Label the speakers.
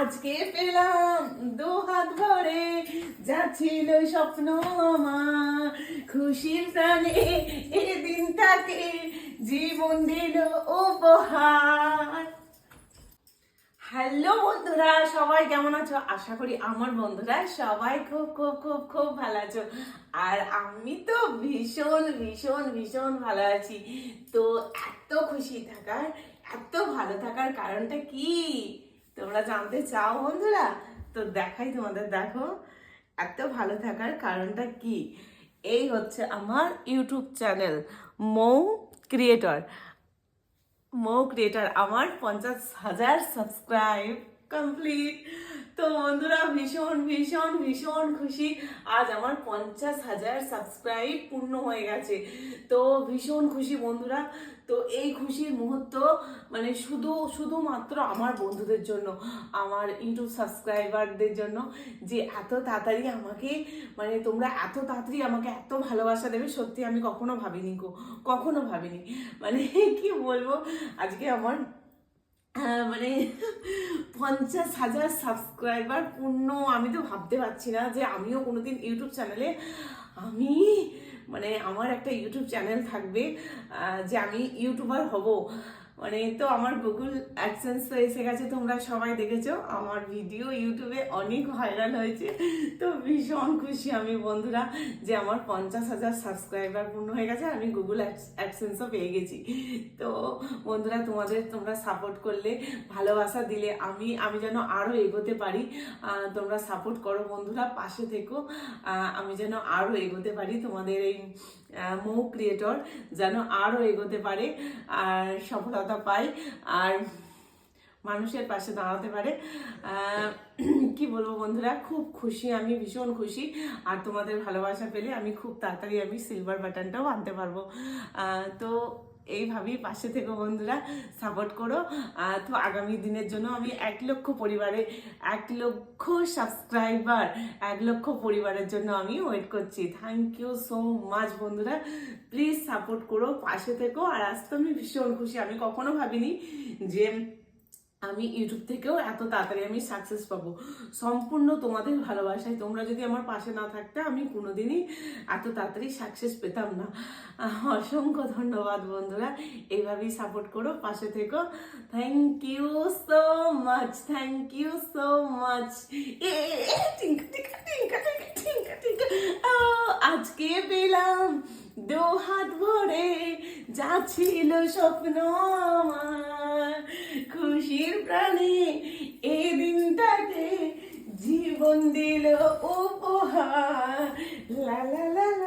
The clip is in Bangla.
Speaker 1: আজকে পেলাম দু হাত ভরে, যা ছিল স্বপ্ন আমার খুশির প্রাণে এই দিনটাকে জীবন দিল উপহার। হ্যালো বন্ধুরা, সবাই কেমন আছো? আশা করি আমার বন্ধুরা সবাই খুব খুব খুব খুব ভালো আছো। আর আমি তো ভীষণ ভীষণ ভীষণ ভালো আছি। তো এত খুশি থাকার, এত ভালো থাকার কারণটা কি? তোমরা জানতে চাও বন্ধুরা? তো দেখাই তোমাদের, দেখো। এত ভালো থাকার কারণটা কি? এই হচ্ছে আমার YouTube channel, Mou creator. Mou creator, আমার পঞ্চাশ হাজার সাবস্ক্রাইব। কমপ্লিট তো বন্ধুরা, ভীষণ ভীষণ ভীষণ খুশি। আজ আমার পঞ্চাশ হাজার সাবস্ক্রাইব পূর্ণ হয়ে গেছে। তো ভীষণ খুশি বন্ধুরা। তো এই খুশির মুহূর্ত মানে শুধু, শুধুমাত্র আমার বন্ধুদের জন্য, আমার ইউটিউব সাবস্ক্রাইবারদের জন্য যে এত তাড়াতাড়ি আমাকে মানে তোমরা এত তাড়াতাড়ি আমাকে এত ভালোবাসা দেবে, সত্যি আমি কখনো ভাবিনি কখনো ভাবিনি। মানে কি বলব? আজকে আমার মানে পঞ্চাশ হাজার সাবস্ক্রাইবার পূর্ণ। আমি তো ভাবতে পারছি না যে আমিও কোনোদিন ইউটিউব চ্যানেলে আমি মানে আমার একটা ইউটিউব চ্যানেল থাকবে যে আমি ইউটিউবার হব। মানে তো আমার গুগল অ্যাডসেন্স তো এসে গেছে, তোমরা সবাই দেখেছ। আমার ভিডিও ইউটিউবে অনেক ভাইরাল হয়েছে। তো ভীষণ খুশি আমি বন্ধুরা যে আমার পঞ্চাশ হাজার সাবস্ক্রাইবার পূর্ণ হয়ে গেছে আমি গুগল অ্যাডসেন্সও পেয়ে গেছি। তো বন্ধুরা, তোমাদের, তোমরা সাপোর্ট করলে, ভালোবাসা দিলে আমি আমি যেন আরও এগোতে পারি। তোমরা সাপোর্ট করো বন্ধুরা, পাশে থেকো। আমি যেন আরও এগোতে পারি তোমাদের এই মৌ ক্রিয়েটর যেন আরও এগোতে পারে। আর সফলতা পাই আর মানুষের পাশে দাঁড়াতে পারে। কি বলব বন্ধুরা? খুব খুশি আমি, ভীষণ খুশি। আর তোমাদের ভালোবাসা পেলে আমি খুব তাড়াতাড়ি আমি সিলভার বাটনটাও আনতে পারব। তো এইভাবেই পাশে থেকে বন্ধুরা সাপোর্ট করো। তো আগামী দিনের জন্য আমি এক লক্ষ পরিবারে, এক লক্ষ সাবস্ক্রাইবার এক লক্ষ পরিবারের জন্য আমি ওয়েট করছি। থ্যাংক ইউ সো মাচ বন্ধুরা। প্লিজ সাপোর্ট করো, পাশে থেকো। আর আজকে আমি ভীষণ খুশি। আমি কখনো ভাবিনি যে আমি ইউটিউব থেকেও এত তাড়াতাড়ি আমি সাকসেস পাবো। সম্পূর্ণ তোমাদের ভালোবাসায়। তোমরা যদি আমার পাশে না থাকতে, আমি কোনোদিনই এত তাড়াতাড়ি সাকসেস পেতাম না। অসংখ্য ধন্যবাদ বন্ধুরা। এইভাবেই সাপোর্ট করো, পাশে থেকো। Thank you so much thank you so much আজকে পেলাম দু হাত ভরে, যা ছিল স্বপ্ন আমার। খুশির প্রাণে এই দিনটাতে জীবন দিল উপহার। লালা লা লা।